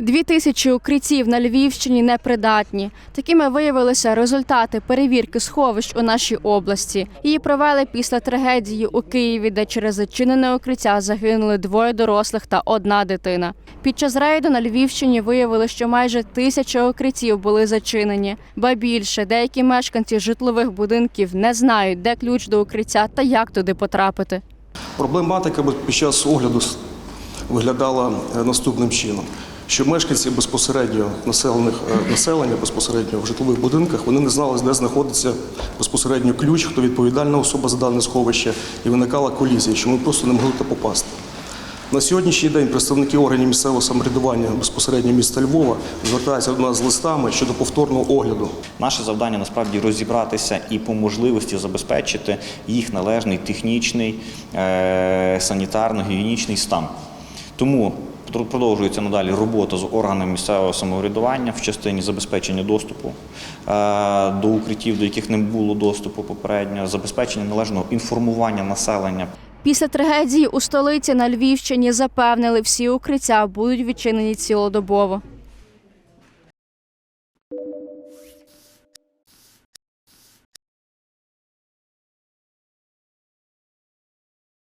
Дві тисячі укриттів на Львівщині непридатні. Такими виявилися результати перевірки сховищ у нашій області. Її провели після трагедії у Києві, де через зачинене укриття загинули двоє дорослих та одна дитина. Під час рейду на Львівщині виявили, що майже тисяча укриттів були зачинені. Ба більше деякі мешканці житлових будинків не знають, де ключ до укриття та як туди потрапити. Проблематика під час огляду виглядала е, наступним чином. Що мешканці безпосередньо населених е, населення безпосередньо в житлових будинках вони не знали, де знаходиться безпосередньо ключ, хто відповідальна особа за дане сховище, і виникала колізія, що ми просто не могли попасти. На сьогоднішній день представники органів місцевого самоврядування безпосередньо міста Львова звертаються до нас з листами щодо повторного огляду Наше завдання насправді розібратися і по можливості забезпечити їх належний технічний, е, санітарно-гігієнічний стан. Тому продовжується надалі робота з органами місцевого самоврядування в частині забезпечення доступу е, до укриттів, до яких не було доступу попередньо, забезпечення належного інформування населення. Після трагедії у столиці на Львівщині запевнили, всі укриття будуть відчинені цілодобово.